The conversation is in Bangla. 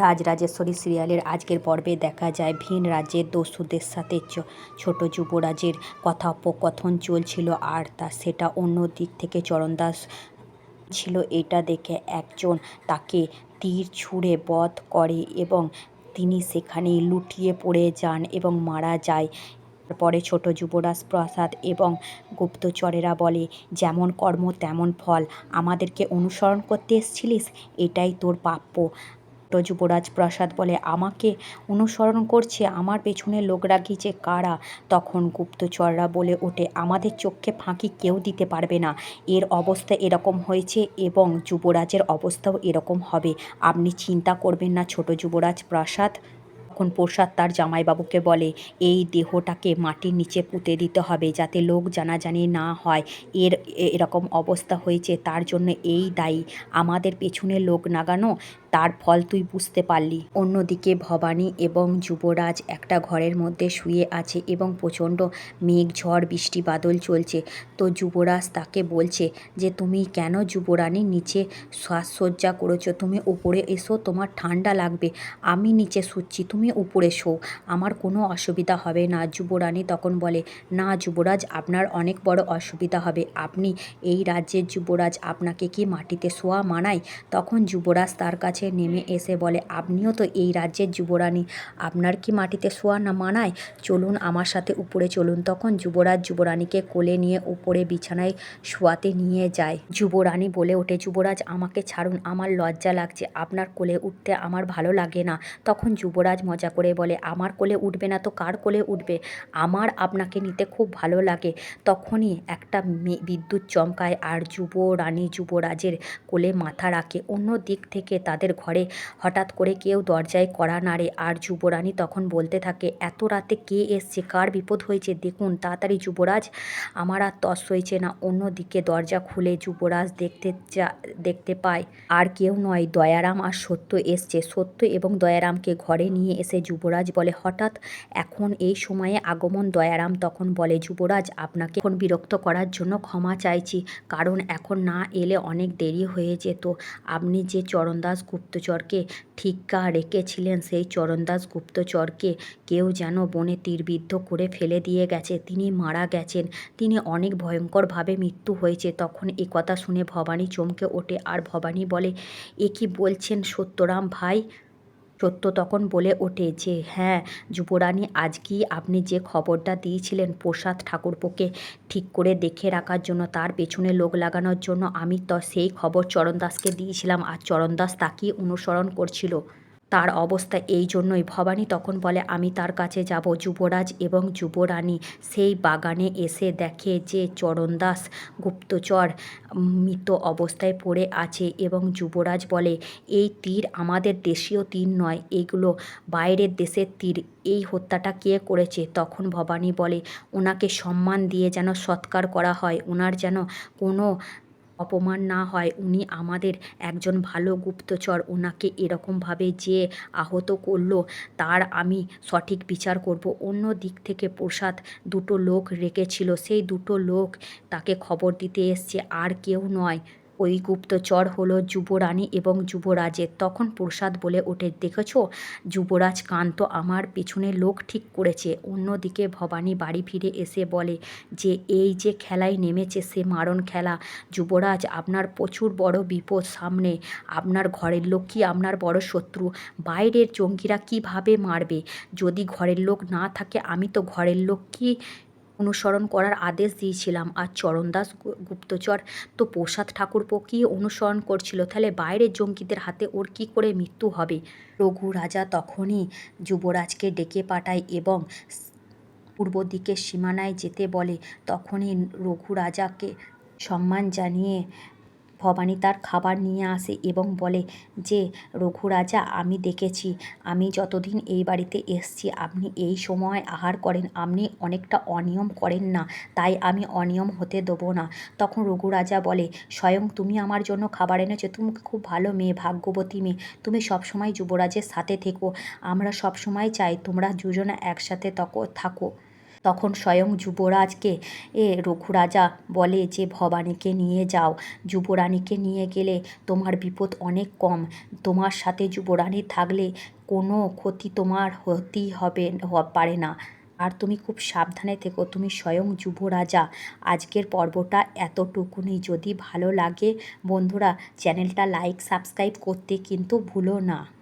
রাজরাজেশ্বরী সিরিয়ালের আজকের পর্বে দেখা যায় ভিন রাজ্যের দস্যুদের সাথে ছোট যুবরাজের কথোপকথন চলছিল আর তা সেটা অন্য দিক থেকে চরণদাস ছিল। এটা দেখে একজন তাকে তীর ছুঁড়ে বধ করে এবং তিনি সেখানে লুটিয়ে পড়ে যান এবং মারা যায়। পরে ছোট যুবরাজ প্রসাদ এবং গুপ্তচরেরা বলে, যেমন কর্ম, তেমন ফল। আমাদেরকে অনুসরণ করতে এসেছিলিস? এটাই তোর প্রাপ্য। যুবরাজ প্রসাদ বলে আমাকে অনুসরণ করছে, আমার পেছনে লোক রাখিয়েছে কারা? তখন গুপ্তচররা বলে ওঠে, আমাদের চোখে ফাঁকি কেউ দিতে পারবে না। এর অবস্থা এরকম হয়েছে এবং যুবরাজের অবস্থাও এরকম হবে। আপনি চিন্তা করবেন না ছোট যুবরাজ প্রসাদ। তখন প্রসাদ তার জামাইবাবুকে বলে, এই দেহটাকে মাটির নিচে পুঁতে দিতে হবে যাতে লোক জানাজানি না হয়। এর এরকম অবস্থা হয়েছে, তার জন্য এই দায়ী। আমাদের পেছনে লোক নাগানো তার ফল তুই বুঝতে পারলি। অন্যদিকে ভবানী এবং যুবরাজ একটা ঘরের মধ্যে শুয়ে আছে এবং প্রচণ্ড মেঘ, ঝড়, বৃষ্টি, বাদল চলছে। তো যুবরাজ তাকে বলছে যে, তুমি কেন যুবরানী নিচে শ্বাসসজ্জা করেছ? তুমি উপরে এসো, তোমার ঠান্ডা লাগবে। আমি নিচে শুচ্ছি, তুমি উপরে শো। আমার কোনো অসুবিধা হবে না। যুবরানী তখন বলে, না যুবরাজ, আপনার অনেক বড় অসুবিধা হবে। আপনি এই রাজ্যের যুবরাজ, আপনাকে কি মাটিতে শোয়া মানায়? তখন যুবরাজ তার কাছে নেমে এসে বলে, আপনিও তো এই রাজ্যের যুবরানী, আপনার কি মাটিতে শোয়া না মানায়? চলুন আমার সাথে উপরে চলুন। তখন যুবরাজ যুবরানীকে কোলে নিয়ে উপরে বিছানায় শোয়াতে নিয়ে যায়। যুবরানী বলে ওঠে, যুবরাজ, আমাকে ছাড়ুন, আমার লজ্জা লাগছে, আপনার কোলে উঠতে আমার ভালো লাগে না। তখন যুবরাজ মজা করে বলে, আমার কোলে উঠবে না তো কার কোলে উঠবে? আমার আপনাকে নিতে খুব ভালো লাগে। তখনই একটা বিদ্যুৎ চমকায় আর যুবরানী যুবরাজের কোলে মাথা রাখে। অন্য দিক থেকে তাদের ঘরে। হঠাৎ করে কেউ দরজায় কড়া নাড়ে। আর যুবরানী তখন বলতে থাকে, এত রাতে কে এসছে? কার বিপদ হয়েছে? দেখুন, তাড়াতাড়ি যুবরাজ, আমার আর তস হয়েছে না। অন্যদিকে দরজা খুলে যুবরাজ দেখতে যা দেখতে পায়, আর কেউ নয়। দয়ারাম আর সত্য এসছে। সত্য এবং দয়ারামকে ঘরে নিয়ে এসে যুবরাজ বলে, হঠাৎ এখন এই সময়ে আগমন? দয়ারাম তখন বলে, যুবরাজ, আপনাকে এখন বিরক্ত করার জন্য ক্ষমা চাইছি। কারণ এখন না এলে অনেক দেরি হয়ে যেত। আপনি যে চরণদাস গুপ্তচরকে। ঠিক্কা রেখেছিলেন সেই চরণদাস গুপ্তচরকে। কেউ যেন বনে তীরবিদ্ধ করে ফেলে দিয়ে গেছে। তিনি মারা গেছেন। তিনি অনেক ভয়ঙ্করভাবে মৃত্যু হয়েছে। তখন এ কথা শুনে ভবানী চমকে ওঠে। আর ভবানী বলে, এ কি বলছেন সত্যরাম ভাই? সত্য তখন বলে ওঠে যে হ্যাঁ যুবরানী, আজকেই আপনি যে খবরটা দিয়েছিলেন প্রসাদ ঠাকুরপোকে ঠিক করে দেখে রাখার জন্য, তার পেছনে লোক লাগানোর জন্য, আমি তো সেই খবর চরণদাসকে দিয়েছিলাম, আর চরণদাস তাকেই অনুসরণ করছিল। তার অবস্থা এই জন্যই। ভবানী তখন বলে, আমি তার কাছে যাব, যুবরাজ এবং যুবরানী সেই বাগানে এসে দেখে যে চরণদাস গুপ্তচর মৃত অবস্থায় পড়ে আছে এবং যুবরাজ বলে, এই তীর আমাদের দেশীয় তীর নয়, এগুলো বাইরের দেশের তীর। এই হত্যাটা কে করেছে? তখন ভবানী বলে ওনাকে সম্মান দিয়ে যেন সৎকার করা হয়। ওনার যেন কোনো অপমান না হয়, উনি আমাদের একজন ভালো গুপ্তচর। ওনাকে এরকমভাবে যে আহত করল, তার আমি সঠিক বিচার করব। অন্য দিক থেকে প্রসাদ দুটো লোক রেখেছিল। সেই দুটো লোক তাকে খবর দিতে এসছে। আর কেউ নয়। ওই গুপ্তচর হলো যুবরানী এবং যুবরাজের। তখন প্রসাদ বলে ওঠে, দেখেছ, যুবরাজ কান্ত আমার পেছনে লোক ঠিক করেছে। অন্যদিকে ভবানী বাড়ি ফিরে এসে বলে যে, এই যে খেলায় নেমেছে সে মারণ খেলা। যুবরাজ, আপনার প্রচুর বড় বিপদ সামনে। আপনার ঘরের লোক কি আপনার বড় শত্রু? বাইরের জঙ্গিরা কীভাবে মারবে? যদি ঘরের লোক না থাকে, আমি তো ঘরের লোক কি অনুসরণ করার আদেশ দিয়েছিলাম। আর চরণদাস দাস গুপ্তচর তো প্রসাদ ঠাকুরপোকেই অনুসরণ করছিল? তাহলে বাইরের জঙ্গিদের হাতে ওর কি করে মৃত্যু হবে? রঘু রাজা তখনই যুবরাজকে ডেকে পাঠায় এবং পূর্ব দিকের সীমানায় যেতে বলে। তখনই রঘু রাজাকে সম্মান জানিয়ে ভবানী তার খাবার নিয়ে আসে এবং বলে, যে রঘু রাজা আমি দেখেছি, আমি যতদিন এই বাড়িতে এসছি, আপনি এই সময় আহার করেন, আপনি অনেকটা অনিয়ম করেন না, তাই আমি অনিয়ম হতে দেবো না। তখন রঘু রাজা বলে, স্বয়ং তুমি আমার জন্য খাবার এনেছো, তুমি খুব ভালো মেয়ে, ভাগ্যবতী মেয়ে, তুমি সবসময় যুবরাজের সাথে থেকো, আমরা সবসময় চাই তোমরা দুজনে একসাথে তক, থাকো। তখন স্বয়ং যুবরাজকে, এ রঘুরাজা, বলে যে ভবানীকে নিয়ে যাও। যুবরানীকে নিয়ে গেলে তোমার বিপদ অনেক কম। তোমার সাথে যুবরানী থাকলে কোনো ক্ষতি তোমার হতেই হবে, পারে না। আর তুমি খুব সাবধানে থেকো, তুমি স্বয়ং যুবরাজা। আজকের পর্বটা এতটুকুনি। যদি ভালো লাগে বন্ধুরা, চ্যানেলটা লাইক, সাবস্ক্রাইব করতে কিন্তু ভুলো না।